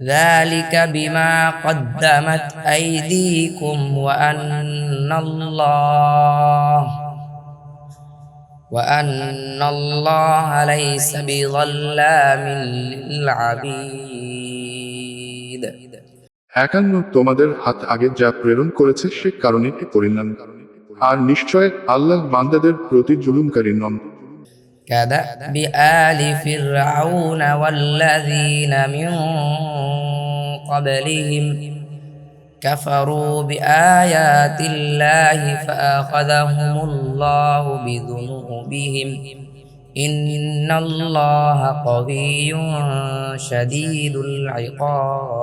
ذلك بما قدمت أيديكم وأن الله وأن الله ليس بظلام للعبيد একান্ন তোমাদের হাত আগে যা প্রেরণ করেছে সে কারণে এ পরিণাম আর নিশ্চয় আল্লাহ বান্দাদের প্রতি জুলুমকারী নন كدأب آل فرعون والذين من قبلهم كفروا بآيات الله فأخذهم الله بذنوبهم إن الله قوي شديد العقاب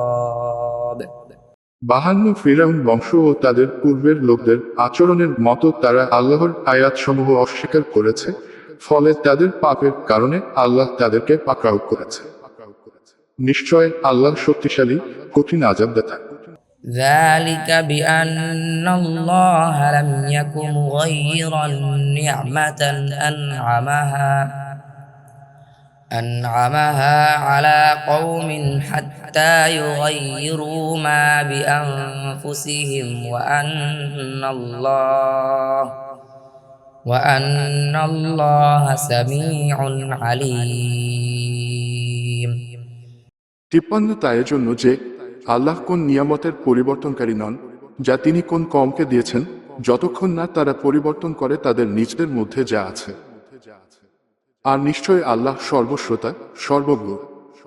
বাহান্ন ফিরাউন বংশ ও তাদের পূর্বের লোকদের আচরণের মতো তারা আল্লাহর আয়াতসমূহ অস্বীকার করেছে ফলে তাদের পাপের কারণে আল্লাহ তাদেরকে পাকড়াও করেছে নিশ্চয় আল্লাহ শক্তিশালী কঠিন আজাব দেতা ذلك بأن الله لم يك مغيرا نعمة أنعمها أنعمها على قوم حتى يغيروا ما بأنفسهم وأن الله وأن الله سميع عليم তিপ্পান্ন তা জন্য যে আল্লাহ কোন নিয়ামতের পরিবর্তনকারী নন যা তিনি কোন কমকে দিয়েছেন যতক্ষণ না তারা পরিবর্তন করে তাদের নিজদের মধ্যে যা আছে আর নিশ্চয় আল্লাহ সর্বশ্রোতা সর্বজ্ঞ